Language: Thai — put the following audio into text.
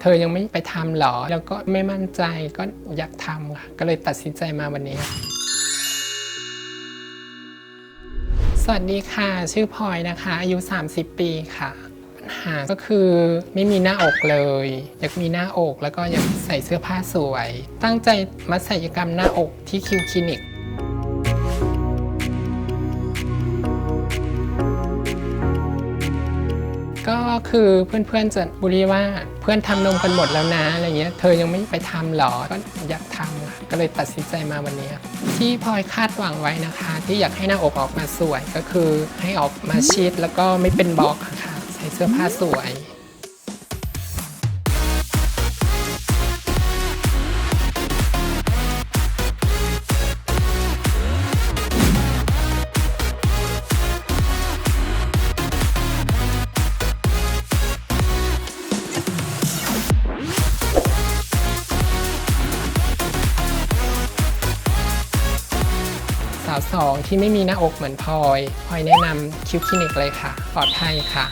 เธอยังไม่ไปทำหรอ แล้วก็ไม่มั่นใจก็อยากทำค่ะ ก็เลยตัดสินใจมาวันนี้ สวัสดีค่ะ ชื่อพลอยนะคะ อายุ 30 ปีค่ะ ปัญหาก็คือไม่มีหน้าอกเลย อยากมีหน้าอกแล้วก็อยากใส่เสื้อผ้าสวย ตั้งใจมาศัลยกรรมหน้าอกที่คิวคลินิก ก็คือเพื่อนๆจะบุรีว่าเพื่อนทำนมกันหมดแล้วนะอะไรเงี้ย เธอยังไม่ไปทำหรอ ก็อยากทำค่ะก็เลยตัดสินใจมาวันนี้ที่พลอยคาดหวังไว้นะคะ ที่อยากให้หน้าอกออกมาสวยก็คือให้ออกมาชิดแล้วก็ไม่เป็นบล็อกค่ะใส่เสื้อผ้าสวยาวสองที่ไม่มีหน้าอกเหมือนพลอยพลอยแนะนำคิวคลินิกเลยค่ะ ปลอดภัยค่ะ